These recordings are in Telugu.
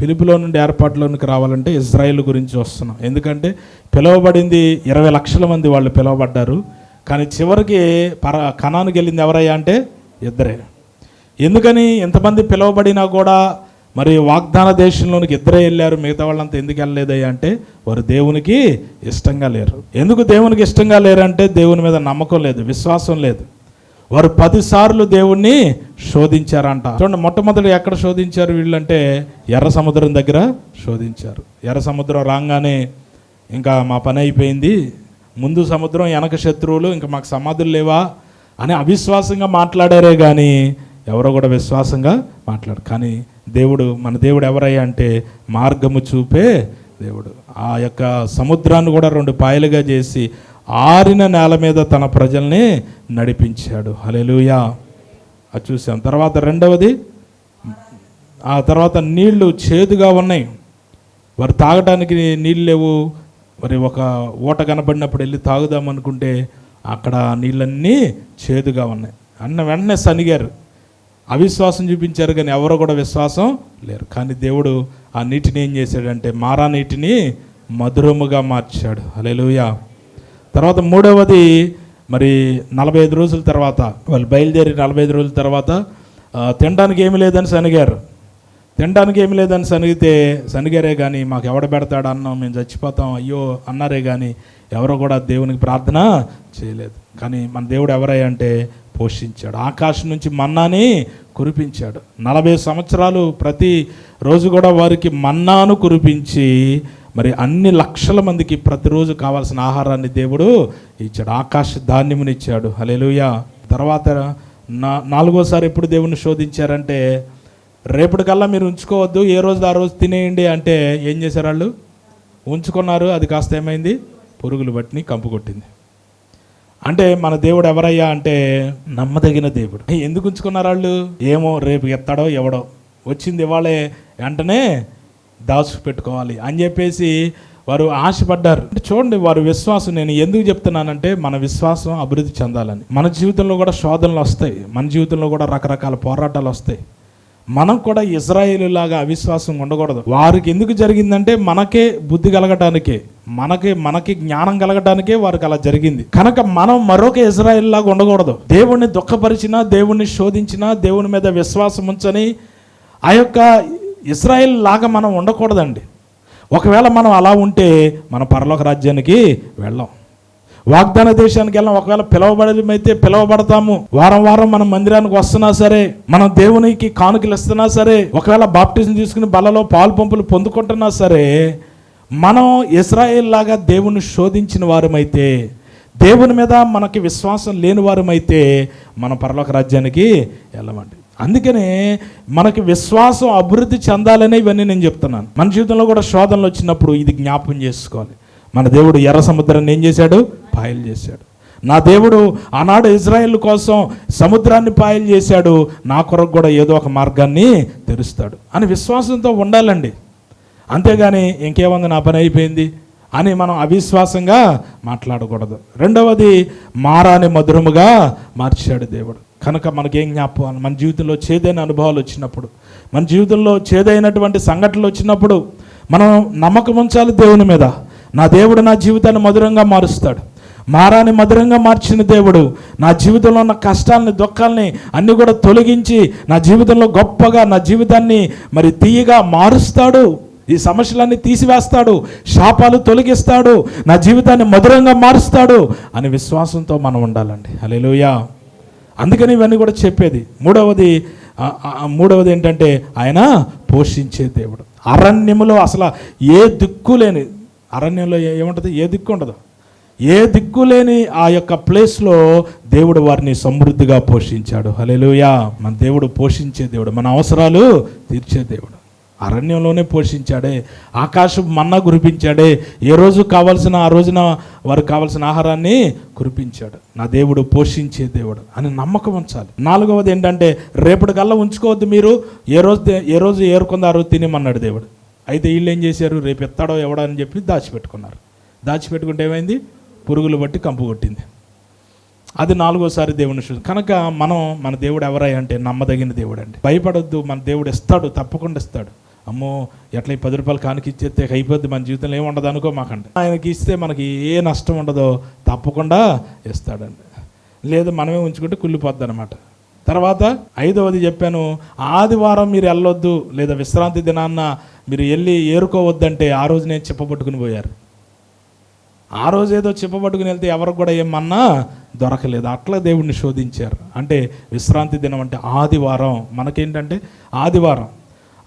పిలుపులో నుండి ఏర్పాటులోనికి రావాలంటే ఇజ్రాయిల్ గురించి వస్తున్నాం. ఎందుకంటే పిలువబడింది ఇరవై లక్షల మంది వాళ్ళు పిలువబడ్డారు. కానీ చివరికి పర కణానికి వెళ్ళింది ఎవరయ్యా అంటే ఇద్దరే. ఎందుకని ఎంతమంది పిలువబడినా కూడా మరి వాగ్దాన దేశంలోనికి ఇద్దరే వెళ్ళారు మిగతా వాళ్ళంతా ఎందుకు వెళ్ళలేదయ్యా అంటే వారు దేవునికి ఇష్టంగా లేరు. ఎందుకు దేవునికి ఇష్టంగా లేరు అంటే దేవుని మీద నమ్మకం లేదు విశ్వాసం లేదు. వారు పదిసార్లు దేవుణ్ణి శోధించారంట. చూడండి మొట్టమొదటి ఎక్కడ శోధించారు వీళ్ళంటే ఎర్ర సముద్రం దగ్గర శోధించారు. ఎర్ర సముద్రం రాగానే ఇంకా మా పని అయిపోయింది ముందు సముద్రం వెనక శత్రువులు ఇంకా మాకు సమాధులు లేవా అని అవిశ్వాసంగా మాట్లాడారే కానీ ఎవరో కూడా విశ్వాసంగా మాట్లాడు కానీ దేవుడు మన దేవుడు ఎవరయ్యా అంటే మార్గము చూపే దేవుడు. ఆ యొక్క సముద్రాన్ని కూడా రెండు పాయలుగా చేసి ఆరిన నేల మీద తన ప్రజల్ని నడిపించాడు. హలెలుయా అది చూసాం తర్వాత రెండవది ఆ తర్వాత నీళ్ళు చేదుగా ఉన్నాయి. వారు తాగడానికి నీళ్ళు లేవు. మరి ఒక ఓట కనబడినప్పుడు వెళ్ళి తాగుదాం అనుకుంటే అక్కడ నీళ్ళన్నీ చేదుగా ఉన్నాయి. అన్న వెంటనే సనిగారు. అవిశ్వాసం చూపించారు కానీ ఎవరో కూడా విశ్వాసం లేరు. కానీ దేవుడు ఆ నీటిని ఏం చేశాడంటే మారా నీటిని మధురముగా మార్చాడు. అలెలుయా తర్వాత మూడవది మరి నలభై ఐదు రోజుల తర్వాత వాళ్ళు బయలుదేరి నలభై ఐదు రోజుల తర్వాత తినడానికి ఏమి లేదని శనిగారు. తినడానికి ఏమి లేదని శనిగితే శనిగారే కానీ మాకు ఎవడ పెడతాడు అన్నాం మేము చచ్చిపోతాం అయ్యో అన్నారే కానీ ఎవరో కూడా దేవునికి ప్రార్థన చేయలేదు. కానీ మన దేవుడు ఎవరై అంటే పోషించాడు. ఆకాశం నుంచి మన్నాని కురిపించాడు. నలభై సంవత్సరాలు ప్రతి రోజు కూడా వారికి మన్నాను కురిపించి మరి అన్ని లక్షల మందికి ప్రతిరోజు కావాల్సిన ఆహారాన్ని దేవుడు ఇచ్చాడు. ఆకాశ ధాన్యమునిచ్చాడు హలేలుయ తర్వాత నా నాలుగోసారి ఎప్పుడు దేవుని శోధించారంటే రేపటికల్లా మీరు ఉంచుకోవద్దు ఏ రోజు ఆ రోజు తినేయండి అంటే ఏం చేశారు వాళ్ళు? ఉంచుకున్నారు అది కాస్త ఏమైంది? పురుగులు బట్టిని కంపు కొట్టింది. అంటే మన దేవుడు ఎవరయ్యా అంటే నమ్మదగిన దేవుడు. ఎందుకు ఉంచుకున్నారు వాళ్ళు? ఏమో రేపు ఎత్తాడో ఎవడో. వచ్చింది ఇవాళే వెంటనే దాచు పెట్టుకోవాలి అని చెప్పేసి వారు ఆశపడ్డారు. అంటే చూడండి వారు విశ్వాసం నేను ఎందుకు చెప్తున్నానంటే మన విశ్వాసం అభివృద్ధి చెందాలని. మన జీవితంలో కూడా శోధనలు వస్తాయి. మన జీవితంలో కూడా రకరకాల పోరాటాలు వస్తాయి. మనం కూడా ఇజ్రాయేల్ లాగా అవిశ్వాసం ఉండకూడదు. వారికి ఎందుకు జరిగిందంటే మనకే బుద్ధి కలగటానికే మనకి మనకి జ్ఞానం కలగటానికే వారికి అలా జరిగింది. కనుక మనం మరొక ఇజ్రాయేల్ లాగా ఉండకూడదు. దేవుణ్ణి దుఃఖపరిచినా దేవుణ్ణి శోధించినా దేవుని మీద విశ్వాసం ఉంచని ఆ యొక్క ఇస్రాయిల్ లాగా మనం ఉండకూడదండి. ఒకవేళ మనం అలా ఉంటే మన పరలోక రాజ్యానికి వెళ్ళాం. వాగ్దాన దేశానికి వెళ్ళాం. ఒకవేళ పిలవబడమైతే పిలవబడతాము. వారం వారం మనం మందిరానికి వస్తున్నా సరే మనం దేవునికి కానుకలు ఇస్తున్నా సరే ఒకవేళ బాప్టిజం తీసుకుని బలలో పాలు పంపులు పొందుకుంటున్నా సరే మనం ఇస్రాయేల్ లాగా దేవుని శోధించిన వారమైతే దేవుని మీద మనకి విశ్వాసం లేని వారమైతే మన పరలోక రాజ్యానికి వెళ్ళమండి. అందుకనే మనకి విశ్వాసం అభివృద్ధి చెందాలనే ఇవన్నీ నేను చెప్తున్నాను. మన జీవితంలో కూడా శోధనలు వచ్చినప్పుడు ఇది జ్ఞాపం చేసుకోవాలి. మన దేవుడు ఎర్ర సముద్రాన్ని ఏం చేశాడు? పాయలు చేశాడు. నా దేవుడు ఆనాడు ఇజ్రాయెల్ కోసం సముద్రాన్ని పాయలు చేశాడు. నా కొరకు కూడా ఏదో ఒక మార్గాన్ని తెరుస్తాడు అని విశ్వాసంతో ఉండాలండి. అంతేగాని ఇంకేముంది? నా పని అయిపోయింది అని మనం అవిశ్వాసంగా మాట్లాడకూడదు. రెండవది మారాని మధురముగా మార్చాడు దేవుడు. కనుక మనకేం జ్ఞాపకం మన జీవితంలో చేదైన అనుభవాలు వచ్చినప్పుడు మన జీవితంలో చేదైనటువంటి సంఘటనలు వచ్చినప్పుడు మనం నమ్మకం ఉంచాలి దేవుని మీద. నా దేవుడు నా జీవితాన్ని మధురంగా మారుస్తాడు. మారాని మధురంగా మార్చిన దేవుడు నా జీవితంలో ఉన్న కష్టాలని దుఃఖాలని అన్నీ కూడా తొలగించి నా జీవితంలో గొప్పగా నా జీవితాన్ని మరి తీయగా మారుస్తాడు. ఈ సమస్యలన్నీ తీసివేస్తాడు. శాపాలు తొలగిస్తాడు. నా జీవితాన్ని మధురంగా మారుస్తాడు అని విశ్వాసంతో మనం ఉండాలండి. అలెలుయా అందుకని ఇవన్నీ కూడా చెప్పేది. మూడవది మూడవది ఏంటంటే ఆయన పోషించే దేవుడు. అరణ్యములో అసలు ఏ దిక్కు లేని అరణ్యంలో ఏముంటుంది? ఏ దిక్కు ఉండదు. ఏ దిక్కు లేని ఆ యొక్క ప్లేస్లో దేవుడు వారిని సమృద్ధిగా పోషించాడు. హలేలుయా మన దేవుడు పోషించే దేవుడు మన అవసరాలు తీర్చే దేవుడు. అరణ్యంలోనే పోషించాడే ఆకాశం మన్నా కురిపించాడే ఏ రోజు కావాల్సిన ఆ రోజున వారికి కావాల్సిన ఆహారాన్ని కురిపించాడు. నా దేవుడు పోషించే దేవుడు అని నమ్మకం ఉంచాలి. నాలుగవది ఏంటంటే రేపటికల్లా ఉంచుకోవద్దు మీరు. ఏ రోజు ఏ రోజు ఏరుకుందో ఆ రోజు తినేమన్నాడు దేవుడు. అయితే వీళ్ళు ఏం చేశారు? రేపు ఎత్తాడో ఎవడో అని చెప్పి దాచిపెట్టుకున్నారు. దాచిపెట్టుకుంటే ఏమైంది? పురుగులు బట్టి కంపు కొట్టింది. అది నాలుగోసారి దేవుని శుద్ధి కనుక మనం మన దేవుడు ఎవరై అంటే నమ్మదగిన దేవుడు అండి భయపడొద్దు మన దేవుడు ఇస్తాడు తప్పకుండా ఇస్తాడు. అమ్మో ఎట్లా ఈ పది రూపాయలు కానికి ఇచ్చేస్తే అయిపోద్ది మన జీవితంలో ఏమి ఉండదు అనుకో మాకండి. ఆయనకి ఇస్తే మనకి ఏ నష్టం ఉండదో తప్పకుండా ఇస్తాడండి. లేదు మనమే ఉంచుకుంటే కుళ్ళిపోద్ది అనమాట తర్వాత ఐదవది చెప్పాను ఆదివారం మీరు వెళ్ళొద్దు లేదా విశ్రాంతి దినాన్న మీరు వెళ్ళి ఏరుకోవద్దంటే ఆ రోజు నేను చెప్పబట్టుకుని పోయారు. ఆ రోజు ఏదో చెప్పబట్టుకుని వెళ్తే ఎవరికి కూడా ఏమన్నా దొరకలేదు. అట్లా దేవుడిని శోధించారు. అంటే విశ్రాంతి దినం అంటే ఆదివారం. మనకేంటంటే ఆదివారం.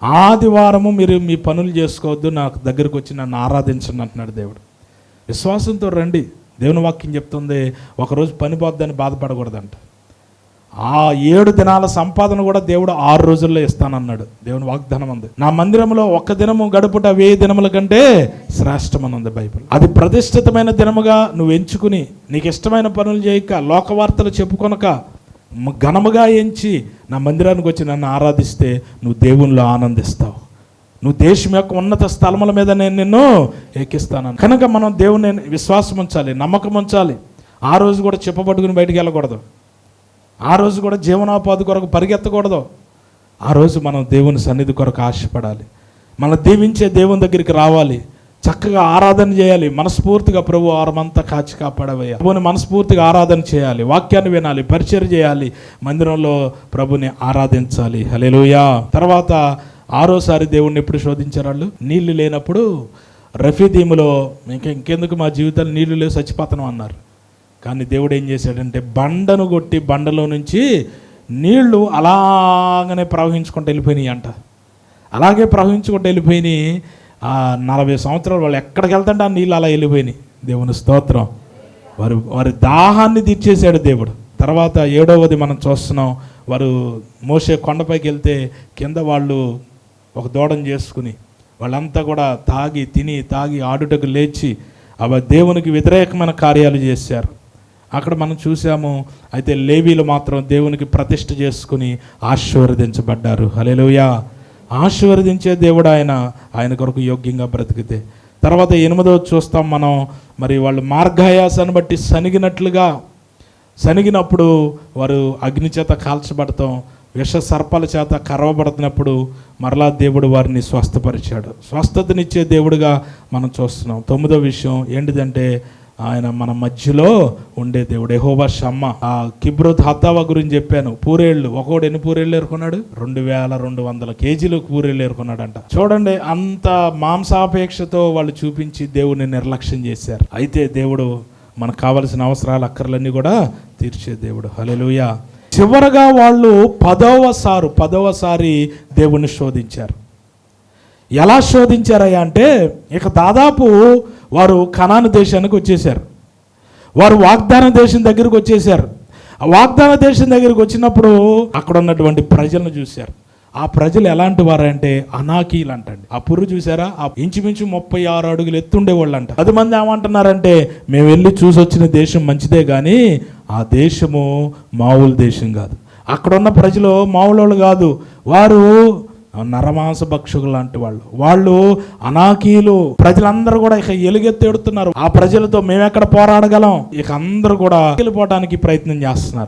ఆదివారము మీరు మీ పనులు చేసుకోవద్దు నాకు దగ్గరకు వచ్చి నన్ను ఆరాధించండి అంటున్నాడు దేవుడు. విశ్వాసంతో రండి. దేవుని వాక్యం చెప్తుంది ఒకరోజు పని పోద్దని బాధపడకూడదంట. ఆ ఏడు దినాల సంపాదన కూడా దేవుడు ఆరు రోజుల్లో ఇస్తానన్నాడు. దేవుని వాగ్దానం ఉంది. నా మందిరంలో ఒక్క దినము గడుపుట వెయ్యి దినముల కంటే శ్రేష్టమని ఉంది బైబిల్. అది ప్రతిష్ఠితమైన దినముగా నువ్వు ఎంచుకుని నీకు ఇష్టమైన పనులు చేయక లోకవార్తలు చెప్పుకొనక ఘనముగా ఎంచి నా మందిరానికి వచ్చి నన్ను ఆరాధిస్తే నువ్వు దేవునిలో ఆనందిస్తావు. నువ్వు దేశం యొక్క ఉన్నత స్థలముల మీద నేను నిన్ను ఎక్కిస్తాను కనుక మనం దేవుని విశ్వాసం ఉంచాలి నమ్మకం ఉంచాలి. ఆ రోజు కూడా చెప్పబట్టుకుని బయటికి వెళ్ళకూడదు. ఆ రోజు కూడా జీవనోపాధి కొరకు పరిగెత్తకూడదు. ఆ రోజు మనం దేవుని సన్నిధి కొరకు ఆశపడాలి. మన దీవించే దేవుని దగ్గరికి రావాలి. చక్కగా ఆరాధన చేయాలి. మనస్ఫూర్తిగా ప్రభు ఆరమంతా కాచి కాపాడవేయాలి ప్రభుని మనస్ఫూర్తిగా ఆరాధన చేయాలి. వాక్యాన్ని వినాలి. పరిచయం చేయాలి. మందిరంలో ప్రభుని ఆరాధించాలి. హలేలుయా తర్వాత ఆరోసారి దేవుణ్ణి ఎప్పుడు శోధించారు వాళ్ళు? నీళ్ళు లేనప్పుడు రఫీదీములో ఇంకా ఇంకెందుకు మా జీవితాలు నీళ్ళు లేవు చచ్చిపోతాను అన్నారు. కానీ దేవుడు ఏం చేశాడంటే బండను కొట్టి బండలో నుంచి నీళ్ళు అలాగనే ప్రవహించుకుంటూ వెళ్ళిపోయినాయి అంట. అలాగే ప్రవహించుకుంటూ వెళ్ళిపోయినాయి. ఆ నలభై సంవత్సరాలు వాళ్ళు ఎక్కడికి వెళ్తుంటే ఆ నీళ్ళు అలా వెళ్ళిపోయినాయి. దేవుని స్తోత్రం. వారు వారి దాహాన్ని తీర్చేశాడు దేవుడు. తర్వాత ఏడవది మనం చూస్తున్నాం. వారు మోసే కొండపైకి వెళ్తే కింద వాళ్ళు ఒక దూడను చేసుకుని వాళ్ళంతా కూడా తాగి తిని తాగి ఆడుటకు లేచి అవ దేవునికి వ్యతిరేకమైన కార్యాలు చేశారు. అక్కడ మనం చూసాము అయితే లేవీలు మాత్రం దేవునికి ప్రతిష్ఠ చేసుకుని ఆశీర్వదించబడ్డారు. హలేలుయా ఆశీర్వదించే దేవుడు ఆయన ఆయన కొరకు యోగ్యంగా బ్రతికితే. తర్వాత ఎనిమిదో చూస్తాం మనం మరి వాళ్ళు మార్గాయాసాన్ని బట్టి సనిగినట్లుగా సనిగినప్పుడు వారు అగ్ని చేత కాల్చబడతాం విష సర్పాల చేత కరవబడుతున్నప్పుడు మరలా దేవుడు వారిని స్వస్థపరిచాడు. స్వస్థతనిచ్చే దేవుడుగా మనం చూస్తున్నాం. తొమ్మిదో విషయం ఏంటిదంటే ఆయన మన మధ్యలో ఉండే దేవుడు. ఎహోబా షమ్మ. ఆ కిబ్రోత్ హద్దావా గురించి చెప్పాను. పూరేళ్ళు. ఒకడు ఎన్ని పూరేళ్ళు ఏరుకున్నాడు? రెండు వేల రెండు వందల కేజీలు పూరేళ్ళు ఏరుకున్నాడంట. చూడండి అంత మాంసాపేక్షతో వాళ్ళు చూపించి దేవుడిని నిర్లక్ష్యం చేశారు. అయితే దేవుడు మనకు కావలసిన అవసరాలు అక్కర్లన్నీ కూడా తీర్చే దేవుడు. హల్లెలూయా. చివరగా వాళ్ళు పదవసారు పదవసారి దేవుణ్ణి శోధించారు. ఎలా శోధించారయ్యా అంటే ఇక దాదాపు వారు కనాను దేశానికి వచ్చేసారు వారు వాగ్దాన దేశం దగ్గరికి వచ్చేసారు ఆ వాగ్దాన దేశం దగ్గరికి వచ్చినప్పుడు అక్కడ ఉన్నటువంటి ప్రజలను చూశారు. ఆ ప్రజలు ఎలాంటి వారంటే అనాకీలు అంటండి ఆ పుర్రు చూసారా ఆ ఇంచుమించు ముప్పై ఆరు అడుగులు ఎత్తుండే వాళ్ళు అంట పది మంది ఏమంటున్నారంటే మేము వెళ్ళి చూసి వచ్చిన దేశం మంచిదే కానీ ఆ దేశము మామూలు దేశం కాదు. అక్కడ ఉన్న ప్రజలు మామూలు వాళ్ళు కాదు. వారు నరమాంస భక్షకులు లాంటి వాళ్ళు. వాళ్ళు అనాకీలు. ప్రజలందరూ కూడా ఇక ఎలుగెత్తెడుతున్నారు ఆ ప్రజలతో మేము ఎక్కడ పోరాడగలం? ఇక అందరూ కూడా వెళ్ళిపోవడానికి ప్రయత్నం చేస్తున్నారు.